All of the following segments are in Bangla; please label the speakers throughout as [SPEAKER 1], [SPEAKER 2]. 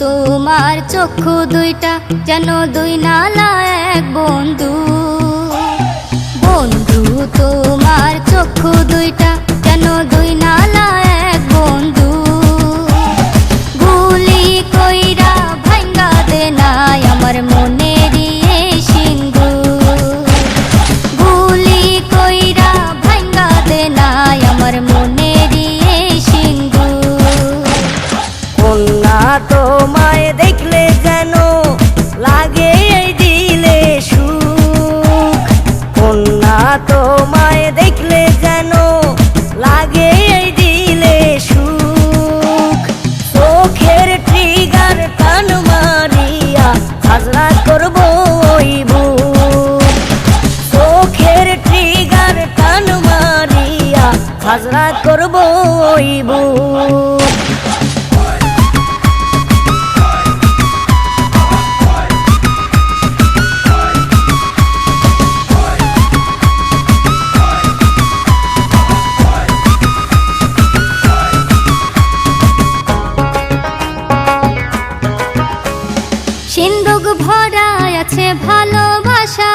[SPEAKER 1] তোমার চক্ষু দুইটা যেন দুই নালা এক বন্ধু।
[SPEAKER 2] করব
[SPEAKER 1] সিন্ধুক ভরা আছে ভালোবাসা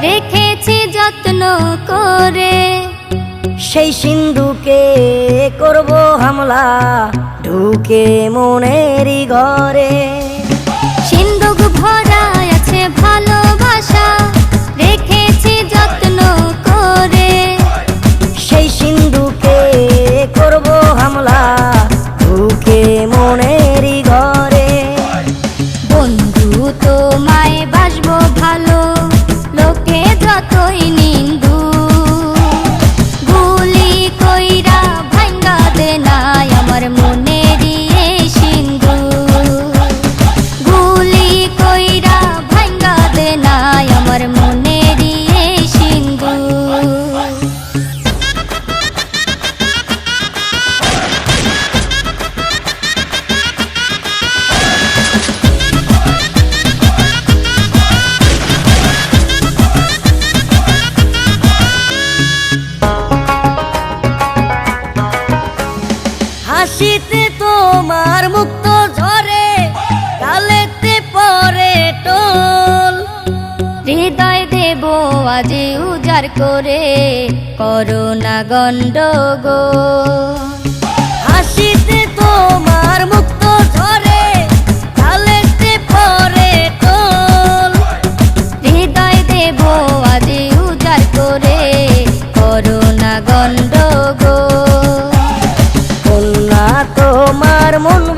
[SPEAKER 1] রেখেছি যত্ন করে।
[SPEAKER 2] সেই সিন্ধুকে করব হামলা ঢুকে মনেরই ঘরে।
[SPEAKER 1] সিন্ধুক ভরা আছে ভরা
[SPEAKER 2] হাসিতে তোমার মুক্ত ঝরে কালেতে পরে টোল
[SPEAKER 1] হৃদয় দেব আজি উজার করে করোনা গণ্ডগো
[SPEAKER 2] হাসিতে তোমার মুক্ত ঝরে কালেতে পরে টোল
[SPEAKER 1] হৃদয় দেব আজি উজার করে করোনা
[SPEAKER 2] গণ্ডগো আমার মন